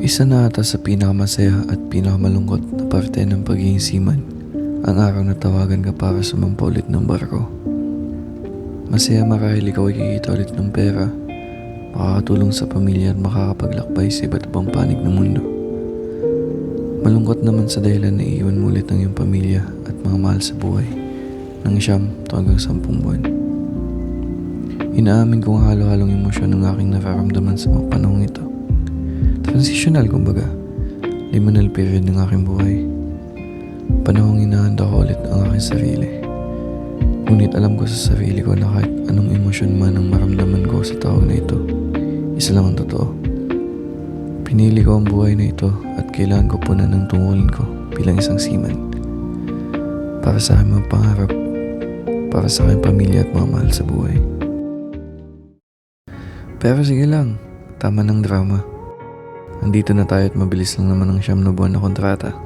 Isa na ata sa pinakamasaya at pinakamalungkot na parte ng pagiging seaman ang araw na tawagan ka para sumampa ulit ng barko. Masaya marahil ikaw ay kikita ulit ng pera, makakatulong sa pamilya at makakapaglakbay sa iba't ibang panig ng mundo. Malungkot naman sa dahilan na iiwan mo ulit ang iyong pamilya at mga mahal sa buhay ng siyam to hanggang sampung buwan. Inaamin ko ang halo-halong emosyon ng aking nararamdaman sa mga panahong ito. Transitional kumbaga, liminal period ng aking buhay. Panahong inahanda ko ulit ang aking sarili. Ngunit alam ko sa sarili ko na kahit anong emosyon man ang maramdaman ko sa tao na ito, isa lang ang totoo. Pinili ko ang buhay na ito at kailangan ko punan ng tungulin ko bilang isang seaman. Para sa aking mga pangarap, para sa aking pamilya at mga mahal sa buhay. Pero sige lang, tama ng drama. Andito na tayo at mabilis lang naman ang siyam na buwan na kontrata.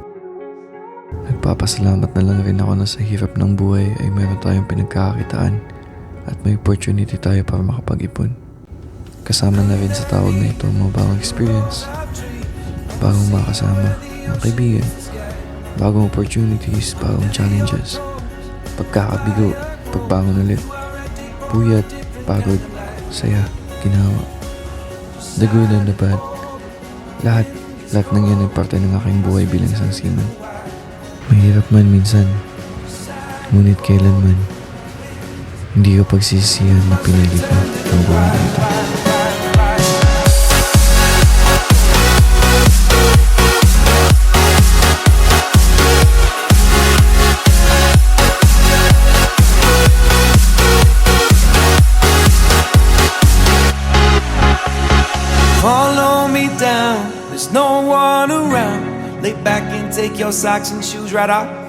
Nagpapasalamat na lang rin ako na sa hirap ng buhay ay meron tayong pinagkakakitaan at may opportunity tayo para makapag-ipon. Kasama na rin sa tawag na ito ang mga bagong experience, bagong mga kasama, mga kaibigan, bagong opportunities, bagong challenges, pagkakabigo, pagbangon ulit, puyat, pagod, saya, ginawa, the good and the bad, lahat, lahat ng yan ay parte ng aking buhay bilang isang seaman. Mahirap man minsan, ngunit kailanman, hindi ko pagsisihan na pinili ko ang buhay na one around. Lay back and take your socks and shoes right off